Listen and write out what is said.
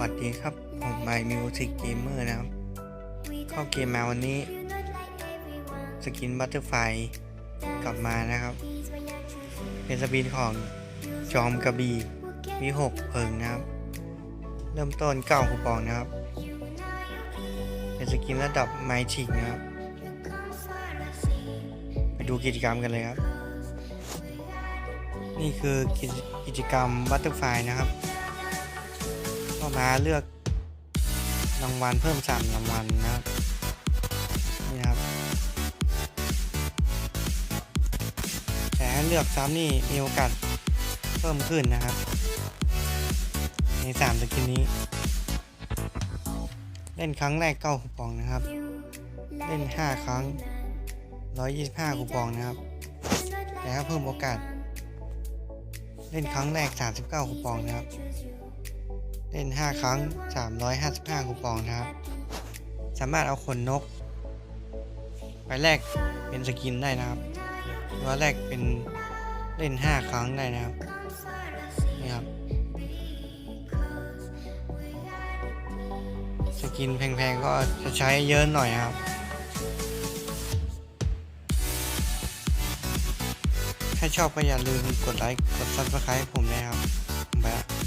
วัสดีครับ ผมไมมิวสิกเกมเมอร์นะครับ เข้าเกมมาวันนี้ สกินบัตเตอร์ไฟกลับมานะครับ เป็นสปินของจอมกระบี่มีหกเพิงนะครับ เริ่มต้นเก้าคูปองนะครับ เป็นสกินระดับไมทิกนะครับ ไปดูกิจกรรมกันเลยครับ นี่คือกิจกรรมบัตเตอร์ไฟนะครับ ก็มาเลือกรางวัลเพิ่มสามรางวัลนะครับนี่ครับแต่ถ้าเลือกซ้ำนี่มีโอกาสเพิ่มขึ้นนะครับ ในสามสกินนี้ เล่นครั้งแรกเก้าคูปองนะครับ เล่นห้าครั้งร้อยยี่สิบห้าคูปองนะครับ แต่ถ้าเพิ่มโอกาส เล่นครั้งแรก 39คูปองนะครับ เล่น 5 ครั้ง 355 คูปองนะครับ สามารถเอาขนนก ไปแลกเป็นสกินได้นะครับหรือว่าแลกเป็นเล่น 5 ครั้งได้นะครับ นี่ครับ สกินแพงๆ ก็จะใช้เยอะหน่อยครับถ้าชอบก็อย่าลืมกดไลค์ กด subscribe ผมนะครับไปละ